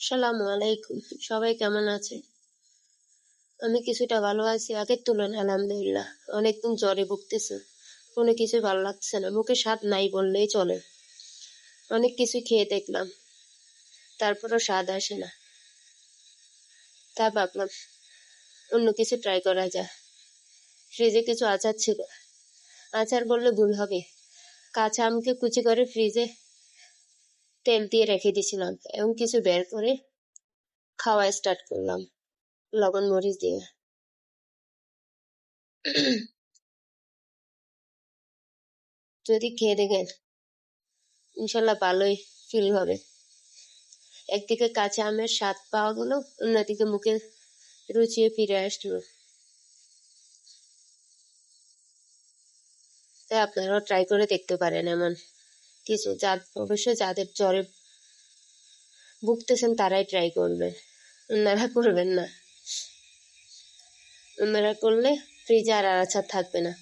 সালামু আলাইকুম। সবাই কেমন আছে? আমি কিছুটা ভালো আছি, আগের তুলনায় আলহামদুলিল্লাহ। অনেকদিন জ্বরে ভুগতেছে। কোনো কিছু ভালো লাগছে না। মুখে স্বাদ নাই বললেই চলে। অনেক কিছু খেয়ে দেখলাম। তারপরও স্বাদ আসে না। তা ভাবলাম, অন্য কিছু ট্রাই করা যায় ফ্রিজে কিছু আচার ছিল। আচার বললে ভুল হবে। কাঁচা আমকে কুচি করে ফ্রিজে তেল দিয়ে রেখে দিয়েছিলাম এবং কিছু বের করে খাওয়া স্টার্ট করলাম, লবণ মরিচ দিয়ে। যদি খেয়ে দেখেন, ইনশাল্লাহ ভালোই ফিল হবে। একদিকে কাঁচা আমের স্বাদ পাওয়া গেল, অন্যদিকে মুখে রুচিয়ে ফিরে আসলো। তাই আপনারাও ট্রাই করে দেখতে পারেন এমন কিছু যা অবশ্যই যাদের জ্বরে ভুগতেছেন তারাই ট্রাই করবে। অন্যরা করবেন না। অন্যরা করলে ফ্রিজে আর আচার থাকবে না।